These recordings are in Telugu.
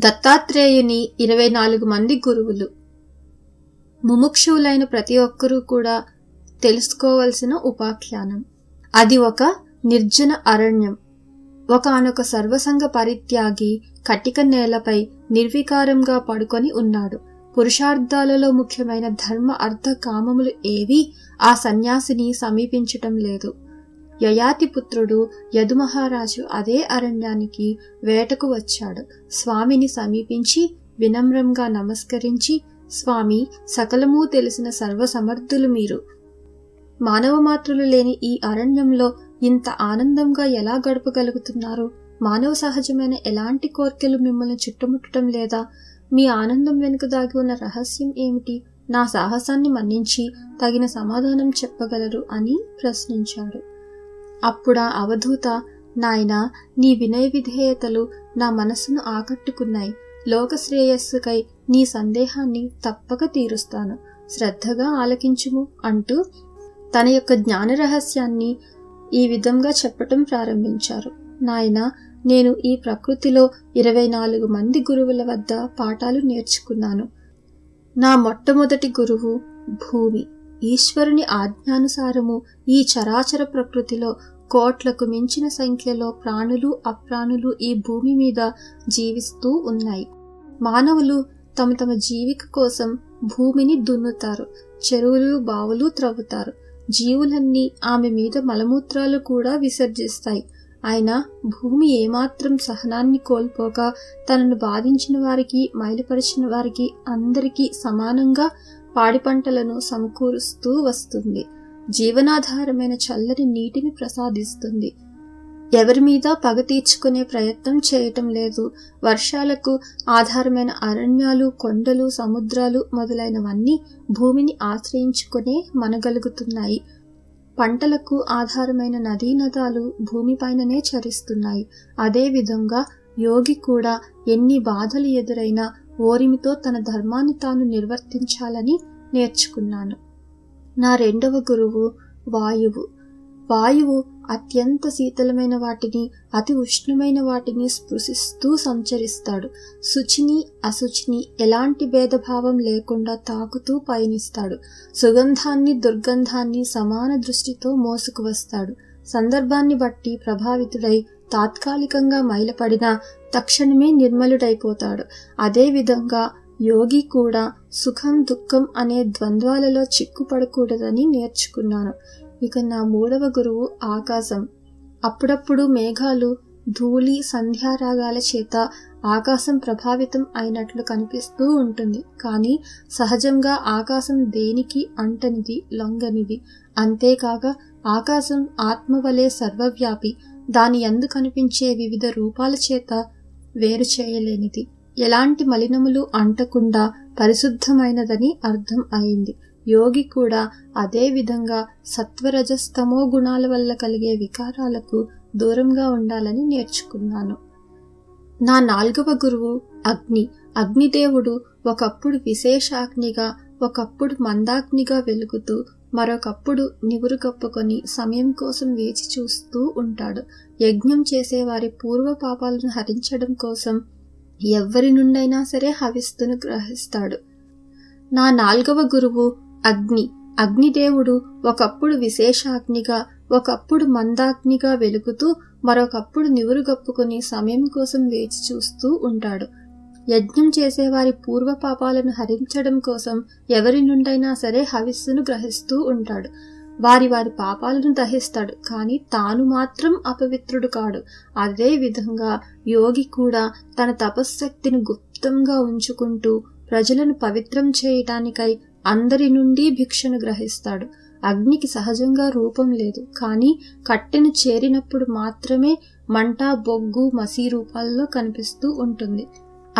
దత్తాత్రేయుని ఇరవై నాలుగు మంది గురువులు. ముముక్షువులైన ప్రతి ఒక్కరూ కూడా తెలుసుకోవలసిన ఉపాఖ్యానం. అది ఒక నిర్జన అరణ్యం. ఒకనొక సర్వసంగ పరిత్యాగి కటిక నేలపై నిర్వికారంగా పడుకొని ఉన్నాడు. పురుషార్థాలలో ముఖ్యమైన ధర్మ అర్థ కామములు ఏవీ ఆ సన్యాసిని సమీపించటం లేదు. యయాతి పుత్రుడు యదుమహారాజు అదే అరణ్యానికి వేటకు వచ్చాడు. స్వామిని సమీపించి వినమ్రంగా నమస్కరించి స్వామి సకలము తెలిసిన సర్వసమర్థులు మీరు. మానవ మాత్రులు లేని ఈ అరణ్యంలో ఇంత ఆనందంగా ఎలా గడపగలుగుతున్నారు? మానవ సహజమైన ఎలాంటి కోర్కెలు మిమ్మల్ని చుట్టుముట్టడం లేదా? మీ ఆనందం వెనుక దాగి ఉన్న రహస్యం ఏమిటి? నా సాహసాన్ని మన్నించి తగిన సమాధానం చెప్పగలరు అని ప్రశ్నించాడు. అప్పుడా అవధూత నాయనా నీ వినయ విధేయతలు నా మనస్సును ఆకట్టుకున్నాయి. లోక శ్రేయస్సుకై నీ సందేహాన్ని తప్పక తీరుస్తాను. శ్రద్ధగా ఆలకించుము అంటూ తన యొక్క జ్ఞాన రహస్యాన్ని ఈ విధంగా చెప్పటం ప్రారంభించారు. నాయన నేను ఈ ప్రకృతిలో ఇరవై నాలుగు మంది గురువుల వద్ద పాఠాలు నేర్చుకున్నాను. నా మొట్టమొదటి గురువు భూమి. ఈశ్వరుని ఆజ్ఞానుసారము ఈ చరాచర ప్రకృతిలో కోట్లకు మించిన సంఖ్యలో ప్రాణులు అప్రాణులు ఈ భూమి మీద జీవిస్తూ ఉన్నాయి. మానవులు తమ తమ జీవిక కోసం భూమిని దున్నుతారు చెరువులు బావులు త్రవ్వుతారు. జీవులన్నీ ఆమె మీద మలమూత్రాలు కూడా విసర్జిస్తాయి. అయినా భూమి ఏమాత్రం సహనాన్ని కోల్పోక తనను బాధించిన వారికి మైలుపరిచిన వారికి అందరికీ సమానంగా పాడి పంటలను సమకూరుస్తూ వస్తుంది. జీవనాధారమైన చల్లని నీటిని ప్రసాదిస్తుంది. ఎవరి మీద పగ తీర్చుకునే ప్రయత్నం చేయటం లేదు. వర్షాలకు ఆధారమైన అరణ్యాలు కొండలు సముద్రాలు మొదలైనవన్నీ భూమిని ఆశ్రయించుకునే మనగలుగుతున్నాయి. పంటలకు ఆధారమైన నదీ నదాలు భూమిపైననే చరిస్తున్నాయి. అదేవిధంగా యోగి కూడా ఎన్ని బాధలు ఎదురైనా ఓరిమితో తన ధర్మాన్ని తాను నిర్వర్తించాలని నేర్చుకున్నాను. నా రెండవ గురువు వాయువు. వాయువు అత్యంత శీతలమైన వాటిని అతి ఉష్ణమైన వాటిని స్పృశిస్తూ సంచరిస్తాడు. శుచిని అశుచిని ఎలాంటి భేదభావం లేకుండా తాకుతూ పయనిస్తాడు. సుగంధాన్ని దుర్గంధాన్ని సమాన దృష్టితో మోసుకు వస్తాడు సందర్భాన్ని బట్టి ప్రభావితుడై తాత్కాలికంగా మైలపడిన తక్షణమే నిర్మలుడైపోతాడు. అదేవిధంగా యోగి కూడా సుఖం దుఃఖం అనే ద్వంద్వాలలో చిక్కుపడకూడదని నేర్చుకున్నాను. ఇక నా మూడవ గురువు ఆకాశం. అప్పుడప్పుడు మేఘాలు ధూళి సంధ్యారాగాల చేత ఆకాశం ప్రభావితం అయినట్లు కనిపిస్తూ ఉంటుంది. కానీ సహజంగా ఆకాశం దేనికి అంటనిది? లొంగనిది. అంతేకాక ఆకాశం ఆత్మవలే సర్వవ్యాపి. దాని ఎందు కనిపించే వివిధ రూపాల చేత వేరు చేయలేనిది. ఎలాంటి మలినములు అంటకుండా పరిశుద్ధమైనదని అర్థం అయింది. యోగి కూడా అదే విధంగా సత్వరజస్తమో గుణాల వల్ల కలిగే వికారాలకు దూరంగా ఉండాలని నేర్చుకున్నాను. నా నాలుగవ గురువు అగ్ని. అగ్నిదేవుడు ఒకప్పుడు విశేషాగ్నిగా ఒకప్పుడు మందాగ్నిగా వెలుగుతూ మరొకప్పుడు నివురు కప్పుకొని సమయం కోసం వేచి చూస్తూ ఉంటాడు. యజ్ఞం చేసే వారి పూర్వ పాపాలను హరించడం కోసం ఎవ్వరి నుండైనా సరే హవిస్తును గ్రహిస్తాడు. నా నాల్గవ గురువు అగ్ని. అగ్నిదేవుడు ఒకప్పుడు విశేషాగ్నిగా ఒకప్పుడు మందాగ్నిగా వెలుగుతూ మరొకప్పుడు నివురుగప్పుకొని సమయం కోసం వేచి చూస్తూ ఉంటాడు. యజ్ఞం చేసేవారి పూర్వ పాపాలను హరించడం కోసం ఎవరి నుండైనా సరే హవిస్సును గ్రహిస్తూ ఉంటాడు. వారి వారి పాపాలను దహిస్తాడు కానీ తాను మాత్రం అపవిత్రుడు కాడు. అదే విధంగా యోగి కూడా తన తపశ్శక్తిని గుప్తంగా ఉంచుకుంటూ ప్రజలను పవిత్రం చేయటానికై అందరి నుండి భిక్షను గ్రహిస్తాడు. అగ్నికి సహజంగా రూపం లేదు కానీ కట్టెను చేరినప్పుడు మాత్రమే మంట బొగ్గు మసి రూపాల్లో కనిపిస్తూ ఉంటుంది.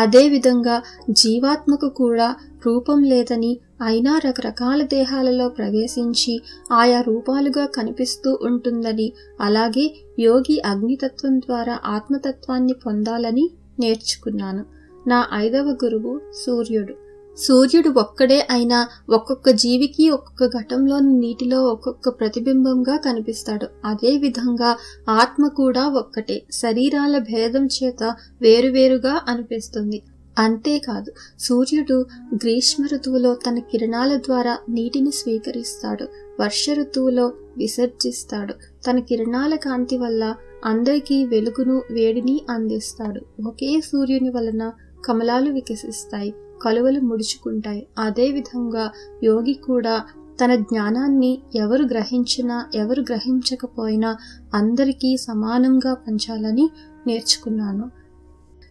అదేవిధంగా జీవాత్మకు కూడా రూపం లేదని అయినా రకరకాల దేహాలలో ప్రవేశించి ఆయా రూపాలుగా కనిపిస్తూ ఉంటుందని అలాగే యోగి అగ్నితత్వం ద్వారా ఆత్మతత్వాన్ని పొందాలని నేర్చుకున్నాను. నా ఐదవ గురువు సూర్యుడు. సూర్యుడు ఒక్కడే అయినా ఒక్కొక్క జీవికి ఒక్కొక్క ఘటంలోని నీటిలో ఒక్కొక్క ప్రతిబింబంగా కనిపిస్తాడు. అదే విధంగా ఆత్మ కూడా ఒక్కటే. శరీరాల భేదం చేత వేరువేరుగా అనిపిస్తుంది. అంతేకాదు సూర్యుడు గ్రీష్మ ఋతువులో తన కిరణాల ద్వారా నీటిని స్వీకరిస్తాడు. వర్ష ఋతువులో విసర్జిస్తాడు. తన కిరణాల కాంతి వల్ల అందరికీ వెలుగును వేడిని అందిస్తాడు. ఒకే సూర్యుని వలన కమలాలు వికసిస్తాయి. కలువలు ముడుచుకుంటాయి. అదేవిధంగా యోగి కూడా తన జ్ఞానాన్ని ఎవరు గ్రహించినా ఎవరు గ్రహించకపోయినా అందరికీ సమానంగా పంచాలని నేర్చుకున్నాను.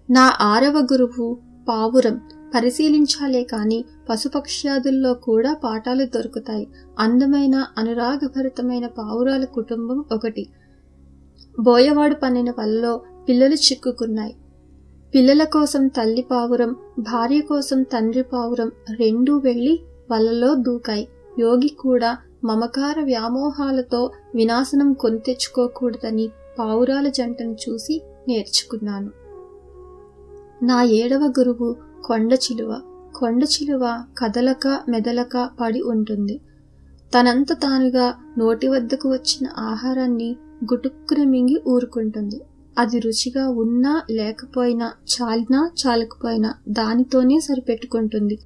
నా ఆరవ గురువు పావురం పరిశీలించాలే కానీ పశుపక్ష్యాదుల్లో కూడా పాఠాలు దొరుకుతాయి. అందమైన అనురాగభరితమైన పావురాల కుటుంబం ఒకటి. బోయవాడు పన్నిన వల్ల పిల్లలు చిక్కుకున్నాయి. పిల్లల కోసం తల్లి పావురం భార్య కోసం తండ్రి పావురం రెండూ వెళ్ళి వలలో దూకాయి. యోగి కూడా మమకార వ్యామోహాలతో వినాశనం కొని తెచ్చుకోకూడదని పావురాల జంటను చూసి నేర్చుకున్నాను. నా ఏడవ గురువు కొండ చిలువ. కొండ చిలువ కదలక మెదలక పడి ఉంటుంది. తనంత తానుగా నోటి వద్దకు వచ్చిన ఆహారాన్ని గుటుక్కున మింగి ఊరుకుంటుంది. అది రుచిగా ఉన్నా లేకపోయినా చాలినా చాలకపోయినా దానితోనే సరిపెట్టుకుంటుంది.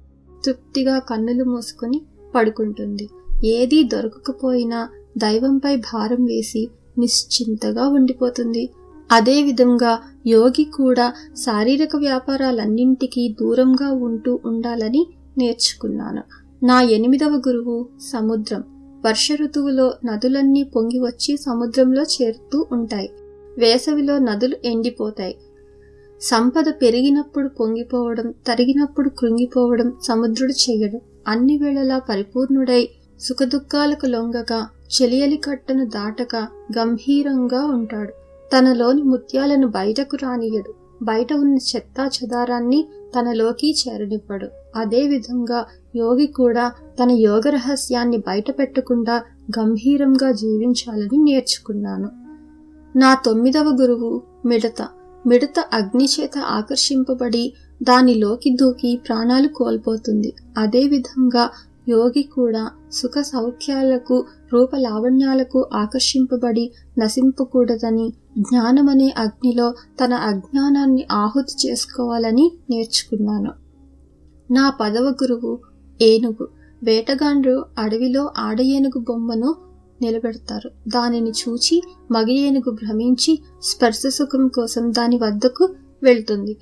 తృప్తిగా కన్నులు మూసుకొని పడుకుంటుంది. ఏదీ దొరకకపోయినా దైవంపై భారం వేసి నిశ్చింతగా ఉండిపోతుంది. అదే విధంగా యోగి కూడా శారీరక వ్యాపారాలన్నింటికీ దూరంగా ఉంటూ ఉండాలని నేర్చుకున్నాను. నా ఎనిమిదవ గురువు సముద్రం. వర్ష ఋతువులో నదులన్నీ పొంగి వచ్చి సముద్రంలో చేరుతూ ఉంటాయి. వేసవిలో నదులు ఎండిపోతాయి. సంపద పెరిగినప్పుడు పొంగిపోవడం తరిగినప్పుడు కృంగిపోవడం సముద్రుడు చేయడం అన్ని వేళలా పరిపూర్ణుడై సుఖదుఖాలకు లొంగక చెలియలి కట్టను దాటక గంభీరంగా ఉంటాడు. తనలోని ముత్యాలను బయటకు రానియడు బయట ఉన్న చెత్తా చెదారాన్ని తనలోకి చేరనివ్వడు. అదేవిధంగా యోగి కూడా తన యోగ రహస్యాన్ని బయట పెట్టకుండా గంభీరంగా జీవించాలని నేర్చుకున్నాను. నా తొమ్మిదవ గురువు మిడత. మిడత అగ్ని చేత ఆకర్షింపబడి దానిలోకి దూకి ప్రాణాలు కోల్పోతుంది. అదేవిధంగా యోగి కూడా సుఖ సౌఖ్యాలకు రూపలావణ్యాలకు ఆకర్షింపబడి నశింపకూడదని జ్ఞానమనే అగ్నిలో తన అజ్ఞానాన్ని ఆహుతి చేసుకోవాలని నేర్చుకున్నాను. నా పదవ గురువు ఏనుగు. వేటగాండ్రు అడవిలో ఆడ ఏనుగు బొమ్మను నిలబెడతారు. దానిని చూచి మగ ఏనుగు భ్రమించి స్పర్శ సుఖం కోసం దాని వద్దకు వెళ్తుంది.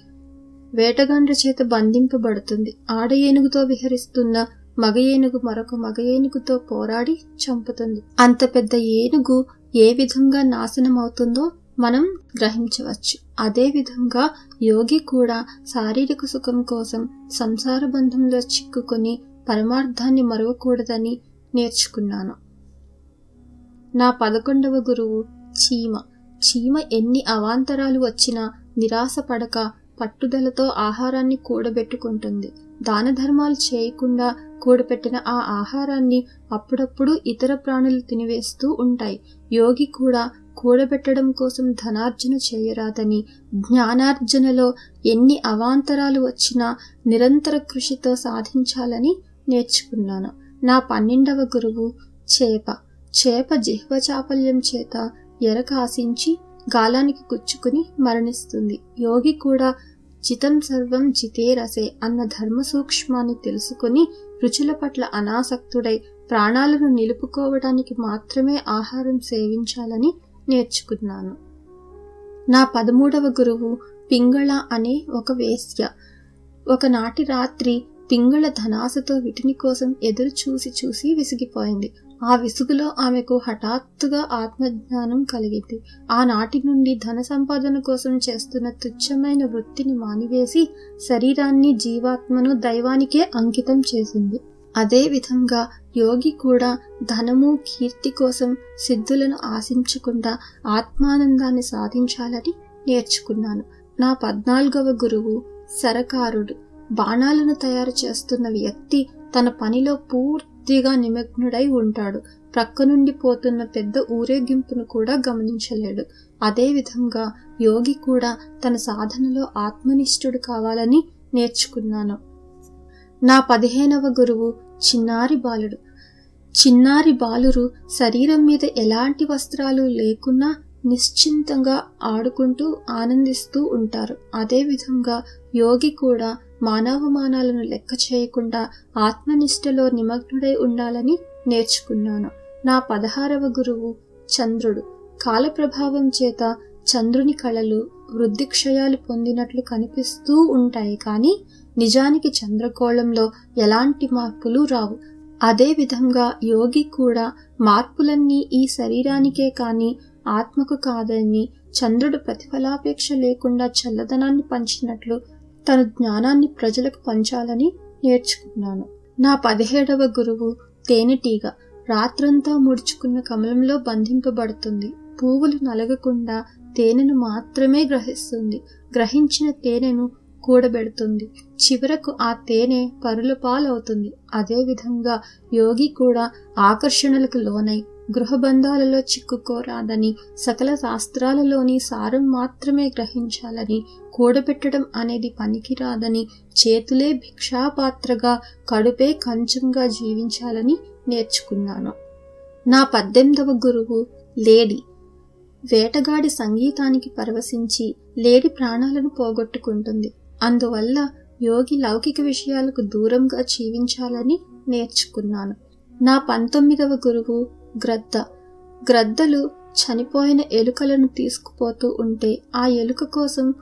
వేటగాండ్ర చేత బంధింపబడుతుంది. ఆడ ఏనుగుతో విహరిస్తున్న మగ ఏనుగు మరొక మగ ఏనుగుతో పోరాడి చంపుతుంది. అంత పెద్ద ఏనుగు ఏ విధంగా నాశనం అవుతుందో మనం గ్రహించవచ్చు. అదే విధంగా యోగి కూడా శారీరక సుఖం కోసం సంసార బంధంలో చిక్కుకొని పరమార్థాన్ని మరవకూడదని నేర్చుకున్నాను. నా పదకొండవ గురువు చీమ. చీమ ఎన్ని అవాంతరాలు వచ్చినా నిరాశ పడక పట్టుదలతో ఆహారాన్ని కూడబెట్టుకుంటుంది. దాన ధర్మాలు చేయకుండా కూడబెట్టిన ఆ ఆహారాన్ని అప్పుడప్పుడు ఇతర ప్రాణులు తినివేస్తూ ఉంటాయి. యోగి కూడా కూడబెట్టడం కోసం ధనార్జన చేయరాదని జ్ఞానార్జనలో ఎన్ని అవాంతరాలు వచ్చినా నిరంతర కృషితో సాధించాలని నేర్చుకున్నాను. నా పన్నెండవ గురువు చేప. చేప జిహ్వ చాపల్యం చేత ఎరకాశించి గాలానికి గుచ్చుకుని మరణిస్తుంది. యోగి కూడా జితం సర్వం జితే రసే అన్న ధర్మ సూక్ష్మాన్ని తెలుసుకుని రుచుల పట్ల అనాసక్తుడై ప్రాణాలను నిలుపుకోవడానికి మాత్రమే ఆహారం సేవించాలని నేర్చుకున్నాను. నా పదమూడవ గురువు పింగళ అనే ఒక వేశ్య. ఒకనాటి రాత్రి పింగళ ధనాసతో విటిని కోసం ఎదురు చూసి చూసి విసిగిపోయింది. ఆ విసుగులో ఆమెకు హఠాత్తుగా ఆత్మజ్ఞానం కలిగింది. ఆనాటి నుండి ధన సంపాదన కోసం చేస్తున్న తుచ్చమైన వృత్తిని మానివేసి శరీరాన్ని జీవాత్మను దైవానికే అంకితం చేసింది. అదే విధంగా యోగి కూడా ధనము కీర్తి కోసం సిద్ధులను ఆశించకుండా ఆత్మానందాన్ని సాధించాలని నేర్చుకున్నాను. నా పద్నాలుగవ గురువు సరకారుడు బాణాలను తయారు చేస్తున్న వ్యక్తి తన పనిలో పూర్తి భక్తిగా నిమగ్నుడై ఉంటాడు. ప్రక్క నుండి పోతున్న పెద్ద ఊరేగింపును కూడా గమనించలేడు. అదేవిధంగా యోగి కూడా తన సాధనలో ఆత్మనిష్ఠుడు కావాలని నేర్చుకున్నాను. నా పదిహేనవ గురువు చిన్నారి బాలుడు. చిన్నారి బాలురు శరీరం మీద ఎలాంటి వస్త్రాలు లేకున్నా నిశ్చింతంగా ఆడుకుంటూ ఆనందిస్తూ ఉంటారు. అదేవిధంగా యోగి కూడా మానవమానాలను లెక్క చేయకుండా ఆత్మనిష్టలో నిమగ్నుడై ఉండాలని నేర్చుకున్నాను. నా పదహారవ గురువు చంద్రుడు. కాల ప్రభావం చేత చంద్రుని కళలు వృద్ధి క్షయాలు పొందినట్లు కనిపిస్తూ ఉంటాయి కానీ నిజానికి చంద్రకోళంలో ఎలాంటి మార్పులు రావు. అదే విధంగా యోగి కూడా మార్పులన్నీ ఈ శరీరానికే కానీ ఆత్మకు కాదని చంద్రుడు ప్రతిఫలాపేక్ష లేకుండా చల్లదనాన్ని పంచినట్లు తన జ్ఞానాన్ని ప్రజలకు పంచాలని నేర్చుకున్నాను. నా పదిహేడవ గురువు తేనెటీగ రాత్రంతా ముడుచుకున్న కమలంలో బంధింపబడుతుంది. పువ్వులు నలగకుండా తేనెను మాత్రమే గ్రహిస్తుంది. గ్రహించిన తేనెను కూడబెడుతుంది. చివరకు ఆ తేనె పరుల పాలవుతుంది. అదేవిధంగా యోగి కూడా ఆకర్షణలకు లోనై గృహబంధాలలో చిక్కుకోరాదని సకల శాస్త్రాలలోని సారం మాత్రమే గ్రహించాలని కూడబెట్టడం అనేది పనికిరాదని చేతులే భిక్షాపాత్రగా కడుపే కంచంగా జీవించాలని నేర్చుకున్నాను. నా పద్దెనిమిదవ గురువు లేడి. వేటగాడి సంగీతానికి పరవశించి లేడి ప్రాణాలను పోగొట్టుకుంటుంది. అందువల్ల యోగి లౌకిక విషయాలకు దూరంగా జీవించాలని నేర్చుకున్నాను. నా పంతొమ్మిదవ గురువు గ్రద్ద. గ్రద్దలు చనిపోయిన ఎలుకలను తీసుకుపోతూ ఉంటే ఆ ఎలుక కోసం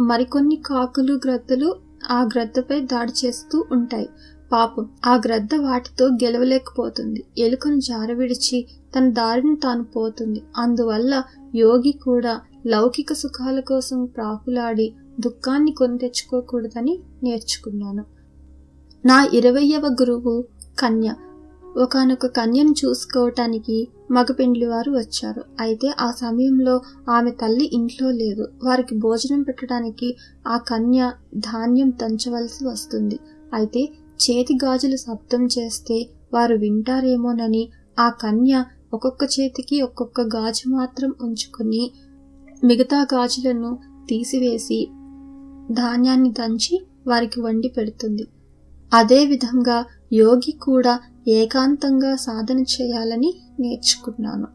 మరికొన్ని కాకులు గ్రద్దలు ఆ గ్రద్దపై దాడి చేస్తూ ఉంటాయి. పాపం ఆ గ్రద్ద వాటితో గెలవలేకపోతుంది. ఎలుకను జారవిడిచి తన దారిని తాను పోతుంది. అందువల్ల యోగి కూడా లౌకిక సుఖాల కోసం ప్రాకులాడి దుఃఖాన్ని కొని తెచ్చుకోకూడదని నేర్చుకున్నాను. నా ఇరవయవ గురువు కన్య. ఒకనొక కన్యను చూసుకోవటానికి మగపెండ్లి వారు వచ్చారు. అయితే ఆ సమయంలో ఆమె తల్లి ఇంట్లో లేదు. వారికి భోజనం పెట్టడానికి ఆ కన్య ధాన్యం దంచవలసి వస్తుంది. అయితే చేతి గాజులు శబ్దం చేస్తే వారు వింటారేమోనని ఆ కన్య ఒక్కొక్క చేతికి ఒక్కొక్క గాజు మాత్రం ఉంచుకొని మిగతా గాజులను తీసివేసి ధాన్యాన్ని దంచి వారికి వండి పెడుతుంది. అదే విధంగా యోగి కూడా ఏకాంతంగా సాధన చేయాలని నేర్చుకున్నాను.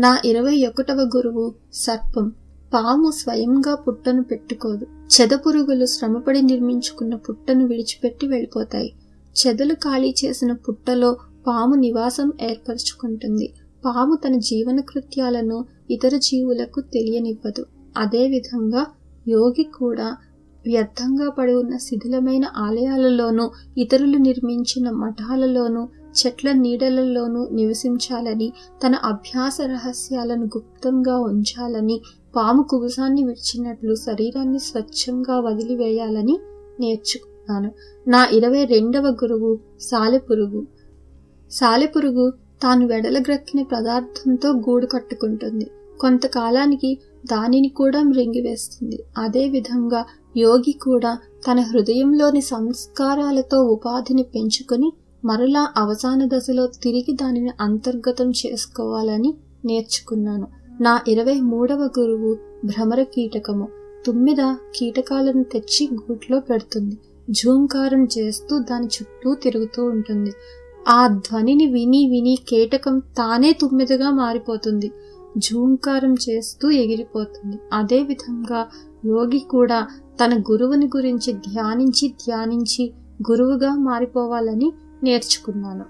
నా ఇరవై ఒకటవ గురువు సర్పం పాము స్వయంగా పుట్టను పెట్టుకోదు. చెదపురుగులు శ్రమపడి నిర్మించుకున్న పుట్టను విడిచిపెట్టి వెళ్ళిపోతాయి. చెదలు ఖాళీ చేసిన పుట్టలో పాము నివాసం ఏర్పరచుకుంటుంది. పాము తన జీవన కృత్యాలను ఇతర జీవులకు తెలియనివ్వదు. అదేవిధంగా యోగి కూడా వ్యర్థంగా పడి ఉన్న శిథిలమైన ఆలయాలలోనూ ఇతరులు నిర్మించిన మఠాలలోనూ చెట్ల నీడలలోనూ నివసించాలని తన అభ్యాస రహస్యాలను గుప్తంగా ఉంచాలని పాము కుబుసాన్ని విడిచినట్లు శరీరాన్ని స్వచ్ఛంగా వదిలివేయాలని నేర్చుకున్నాను. నా ఇరవై రెండవ గురువు సాలెపురుగు. సాలెపురుగు తాను వెడలగ్రక్కిన పదార్థంతో గూడు కట్టుకుంటుంది. కొంతకాలానికి దానిని కూడా మృంగివేస్తుంది అదేవిధంగా యోగి కూడా తన హృదయంలోని సంస్కారాలతో ఉపాధిని పెంచుకొని మరలా అవసాన దశలో తిరిగి దానిని అంతర్గతం చేసుకోవాలని నేర్చుకున్నాను. నా ఇరవై మూడవ గురువు భ్రమర కీటకము తుమ్మిద కీటకాలను తెచ్చి గూట్లో పెడుతుంది. ఝూంకారం చేస్తూ దాని చుట్టూ తిరుగుతూ ఉంటుంది. ఆ ధ్వనిని విని విని కీటకం తానే తుమ్మిదగా మారిపోతుంది. ఝూంకారం చేస్తూ ఎగిరిపోతుంది. అదే విధంగా యోగి కూడా తన గురువుని గురించి ధ్యానించి ధ్యానించి గురువుగా మారిపోవాలని నేర్చుకున్నాను.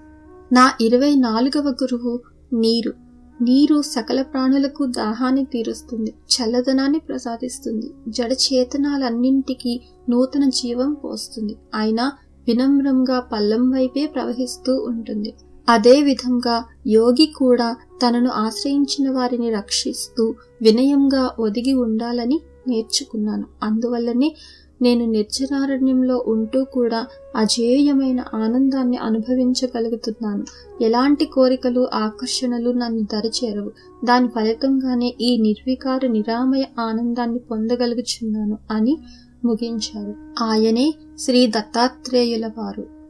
నా ఇరవై నాలుగవ గురువు నీరు. నీరు సకల ప్రాణులకు దాహాన్ని తీరుస్తుంది చల్లదనాన్ని ప్రసాదిస్తుంది జడచేతనాలన్నింటికీ నూతన జీవం పోస్తుంది. అయినా వినమ్రంగా పల్లం వైపే ప్రవహిస్తూ ఉంటుంది. అదేవిధంగా యోగి కూడా తనను ఆశ్రయించిన వారిని రక్షిస్తూ వినయంగా ఒదిగి ఉండాలని నేర్చుకున్నాను. అందువల్లనే నేను నిర్జనారణ్యంలో ఉంటూ కూడా అజేయమైన ఆనందాన్ని అనుభవించగలుగుతున్నాను. ఎలాంటి కోరికలు ఆకర్షణలు నన్ను దరిచేరవు. దాని ఫలితంగానే ఈ నిర్వికార నిరామయ ఆనందాన్ని పొందగలుగుచున్నాను అని ముగించారు. ఆయనే శ్రీ దత్తాత్రేయుల వారు.